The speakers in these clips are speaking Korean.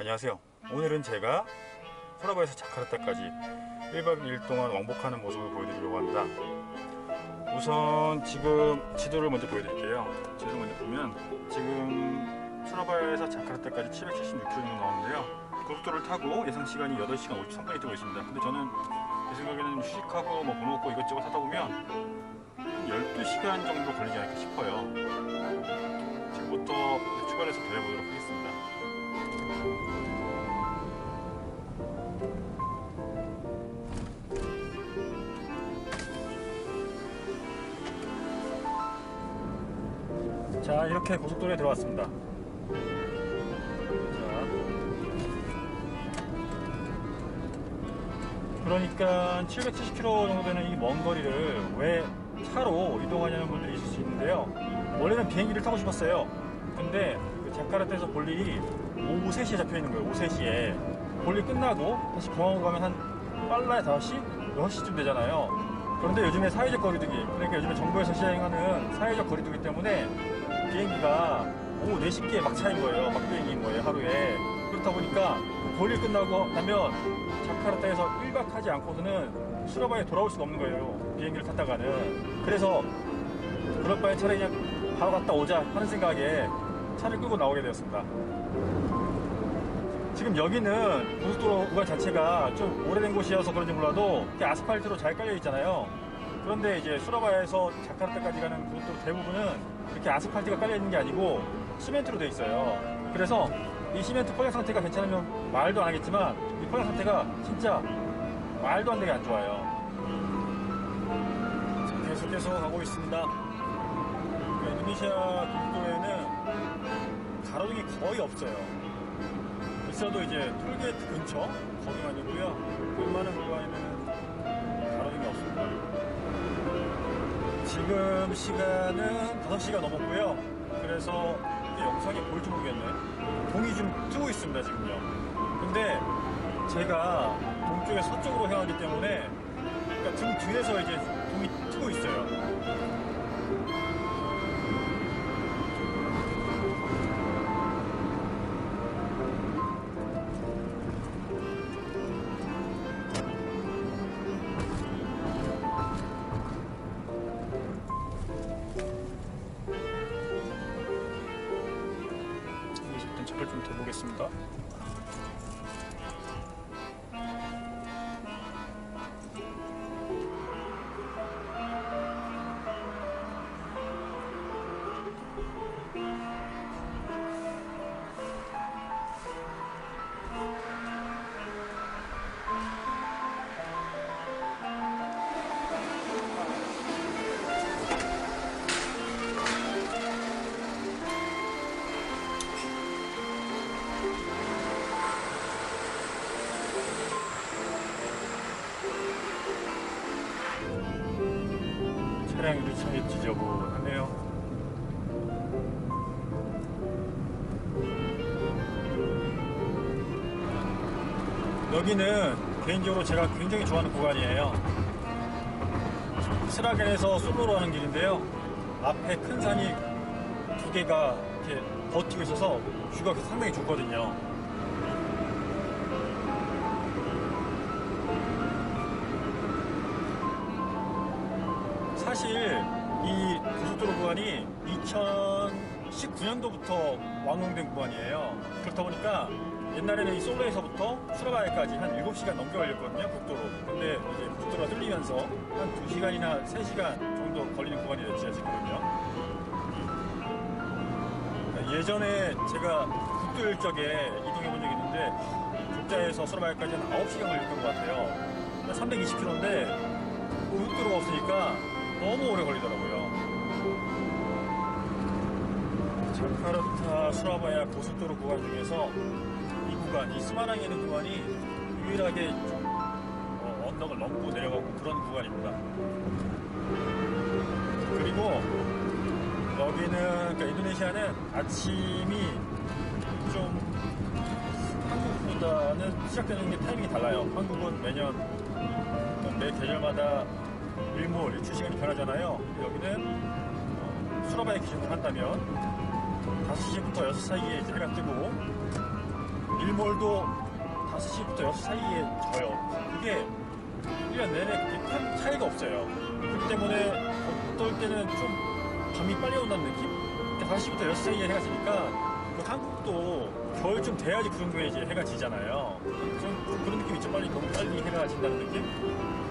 안녕하세요. 오늘은 제가 소라바에서 자카르타까지 1박 2일 동안 왕복하는 모습을 보여드리려고 합니다. 우선 지금 지도를 먼저 보여드릴게요. 지도를 먼저 보면 지금 소라바에서 자카르타까지 776km 정도 나오는데요. 고속도로를 타고 예상 시간이 8시간 53분이 뜨고 있습니다. 근데 저는 제 생각에는 휴식하고 뭐 먹고 이것저것 하다 보면 12시간 정도 걸리지 않을까 싶어요. 지금부터 출발해서 달려보도록 하겠습니다. 자 이렇게 고속도로에 들어왔습니다. 자, 그러니까 770km 정도 되는 이 먼 거리를 왜 차로 이동하냐는 분들이 있을 수 있는데요. 원래는 비행기를 타고 싶었어요. 근데 그 자카르타에서 볼 일이 오후 3시에 잡혀 있는 거예요. 오후 3시에. 볼일 끝나고 다시 공항으로 가면 한 빨라야 5시? 6시쯤 되잖아요. 그런데 요즘에 사회적 거리두기, 그러니까 요즘에 정부에서 시행하는 사회적 거리두기 때문에 비행기가 오후 4시께 막차인 거예요. 막비행기인 거예요, 하루에. 그렇다 보니까 볼일 끝나고 나면 자카르타에서 1박 하지 않고서는 수라바에 돌아올 수가 없는 거예요. 비행기를 탔다가는. 그래서 그럴 바에 차라리 그냥 바로 갔다 오자 하는 생각에 차를 끌고 나오게 되었습니다. 지금 여기는 고속도로 구간 자체가 좀 오래된 곳이어서 그런지 몰라도 아스팔트로 잘 깔려 있잖아요. 그런데 이제 수라바에서 자카르타까지 가는 고속도로 대부분은 이렇게 아스팔트가 깔려 있는 게 아니고 시멘트로 돼 있어요. 그래서 이 시멘트 포장 상태가 괜찮으면 말도 안 하겠지만 이 포장 상태가 진짜 말도 안 되게 안 좋아요. 자, 계속해서 가고 있습니다. 그 인도네시아 고속도로에는 가로등이 거의 없어요. 있어도 이제 톨게이트 근처 거기만이고요. 웬만한 구간에는 가로등이 없습니다. 지금 시간은 5시가 넘었고요. 그래서 영상이 보일지 모르겠네. 동이 좀 뜨고 있습니다, 지금요. 근데 제가 동쪽에 서쪽으로 향하기 때문에 그러니까 등 뒤에서 이제 동이 뜨고 있어요. 차를 좀 대보겠습니다. 지저분하네요. 여기는 개인적으로 제가 굉장히 좋아하는 구간이에요. 스라겐에서 솔로로 하는 길인데요. 앞에 큰 산이 두 개가 이렇게 버티고 있어서 뷰가 상당히 좋거든요. 사실 이 고속도로 구간이 2019년도부터 완공된 구간이에요. 그렇다 보니까 옛날에는 이 솔로에서부터 수라바에까지 한 7시간 넘게 걸렸거든요, 국도로. 근데 이제 국도가 뚫리면서 한 2시간이나 3시간 정도 걸리는 구간이 됐죠, 지금은요. 예전에 제가 국도 일적에 이동해 본 적이 있는데 족자에서 수라바에까지 한 9시간 걸렸던 것 같아요. 320km인데 고속도로가 없으니까 너무 오래 걸리더라고요. 자카르타 수라바야 고속도로 구간 중에서 이 구간, 이 스마랑에 있는 구간이 유일하게 좀 어, 언덕을 넘고 내려가고 그런 구간입니다. 그리고 여기는 그러니까 인도네시아는 아침이 좀 한국보다는 시작되는 게 타이밍이 달라요. 한국은 매년 매 계절마다 일몰, 일출 시간이 변하잖아요. 여기는 어, 수라바의 기준으로 한다면 5시부터 6시 사이에 이제 해가 뜨고 일몰 매몰도 5시부터 6시 사이에 져요. 그게 1년 내내 큰 차이가 없어요. 그렇기 때문에 어떨 때는 좀 밤이 빨리 온다는 느낌? 5시부터 6시 사이에 해가 지니까 그 한국도 겨울쯤 돼야지 그 정도에 이제 해가 지잖아요. 좀 그런 느낌 있죠. 빨리 너무 빨리 해가 진다는 느낌?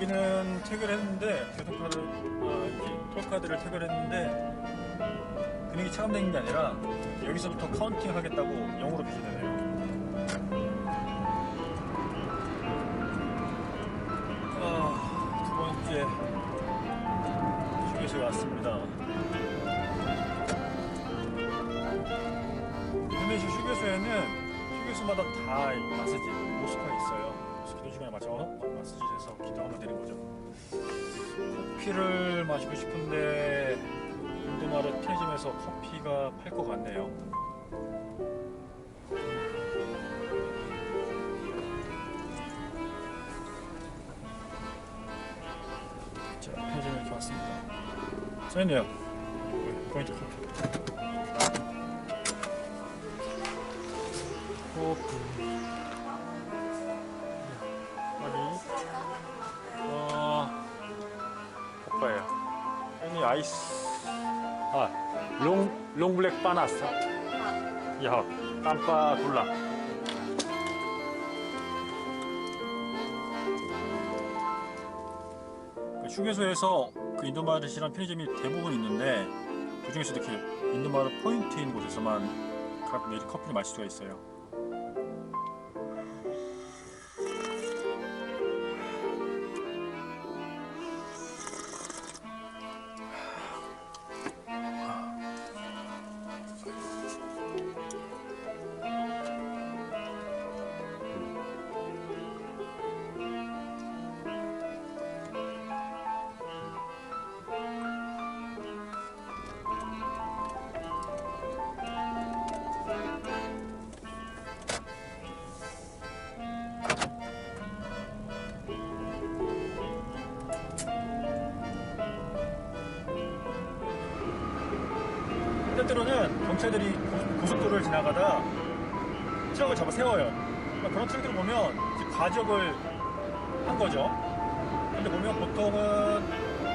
여기는 태그를 했는데 교통카드 아, 이제 톨카드를 태그를 했는데 근육이 차감되는 게 아니라 여기서부터 카운팅 하겠다고 0으로 표시되네요. 아, 두 번째 휴게소에 왔습니다. 근데 이 휴게소에는 휴게소마다 다 마사지 시간에 맞춰서 마사지를 해서 기도하면 되는 거죠. 커피를 마시고 싶은데 인도마르 편의점에서 커피가 팔 것 같네요. 자, 편의점에 왔습니다. 써있네요. 포인트. 커피. 여기 아이스 아 롱 롱블랙 바나스. 야 깜빠 굴라. 그 휴게소에서 그 인도마르시란 편의점이 대부분 있는데 그 중에서도 이렇게 인도마르 포인트인 곳에서만 가- 내일 커피를 마실 수가 있어요. 때때로는 경찰들이 고- 고속도로를 지나가다 트럭을 잡아 세워요. 그러니까 그런 트럭들을 보면 과적을 한 거죠. 근데 보면 보통은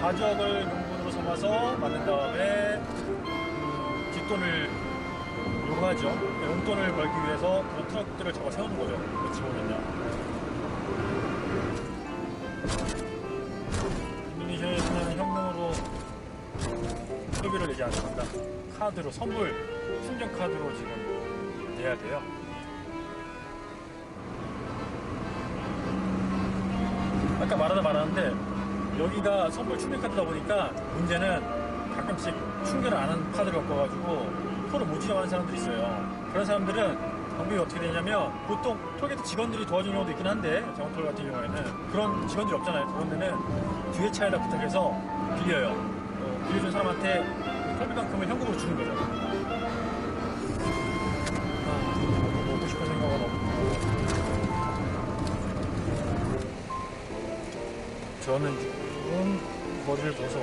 과적을 용분으로 삼아서 만든 다음에 음, 뒷돈을 요구하죠. 그러니까 용돈을 벌기 위해서 그런 트럭들을 잡아 세우는 거죠. 어찌 보면요. 소비를 내지 않습니다. 카드로 선불 충전 카드로 지금 내야 돼요. 아까 말하다 말았는데 여기가 선불 충전 카드다 보니까 문제는 가끔씩 충전을 안 하는 카드를 갖고 가지고 토를 못 지나가는 사람들이 있어요. 그런 사람들은 방법이 어떻게 되냐면 보통 톨게이트 직원들이 도와주는 경우도 있긴 한데 장원톨 같은 경우에는 그런 직원들이 없잖아요. 그런 데는 뒤에 차에다 부탁해서 빌려요. 어, 빌려준 사람한테 털비만큼을 현금으로 주는 거죠. 아, 먹고 싶은 생각은 없고. 저는 지금 머리를 벗어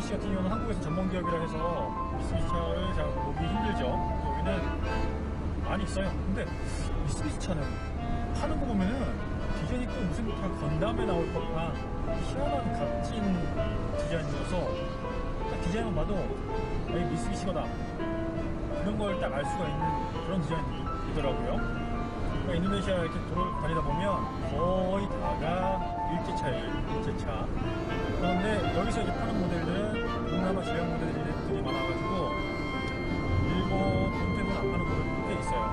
미쓰비시 같은 경우는 한국에서 전문 기업이라 해서 미쓰비시 차를 잘 보기 힘들죠. 여기는 많이 있어요. 근데 미쓰비시 차는 파는 거 보면은 디자인이 또 무슨 다 건담에 나올 법한 희한한 값진 디자인이어서 딱 디자인만 봐도 아, 이 미쓰비시 거다 그런 걸 딱 알 수가 있는 그런 디자인이더라고요. 그러니까 인도네시아 이렇게 도로 다니다 보면 거의 다가 일제차예요, 일제차. 그런데 여기서 이제 파는 모델들은 동남아 제형 모델들이 많아가지고 일본 본토에서는 안 파는 모델들도 꽤 있어요.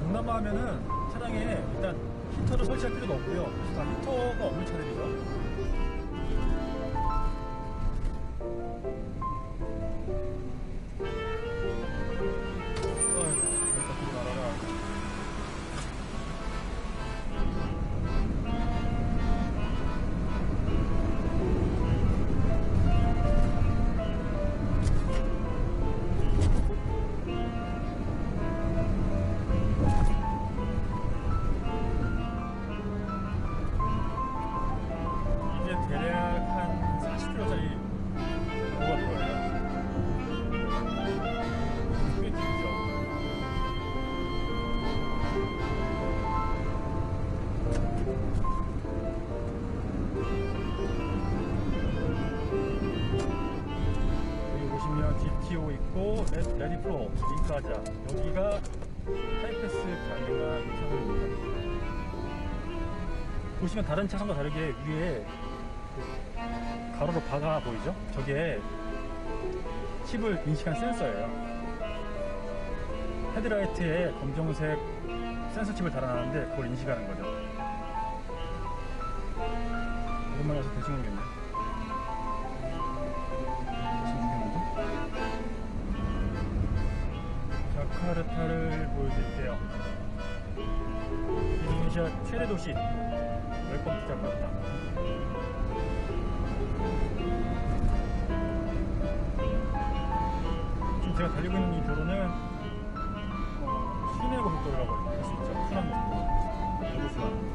동남아 하면은 차량에 일단 히터를 설치할 필요도 없고요. 다 히터가 없는 차들이죠. 링카자 여기가 하이패스 가능한 차선입니다. 보시면 다른 차선과 다르게 위에 그 가로로 바가 보이죠? 저게 칩을 인식한 센서예요. 헤드라이트에 검정색 센서 칩을 달아놨는데 그걸 인식하는 거죠. 오랜만에 와서 대충 모르겠네. 스파르타를 보여드릴게요. 인도네시아 최대 도시. 웰컴 투 자카르타. 지금 제가 달리고 있는 이 도로는 어, 시내고 국도라고 할 수 있죠. 순환국도. 여기서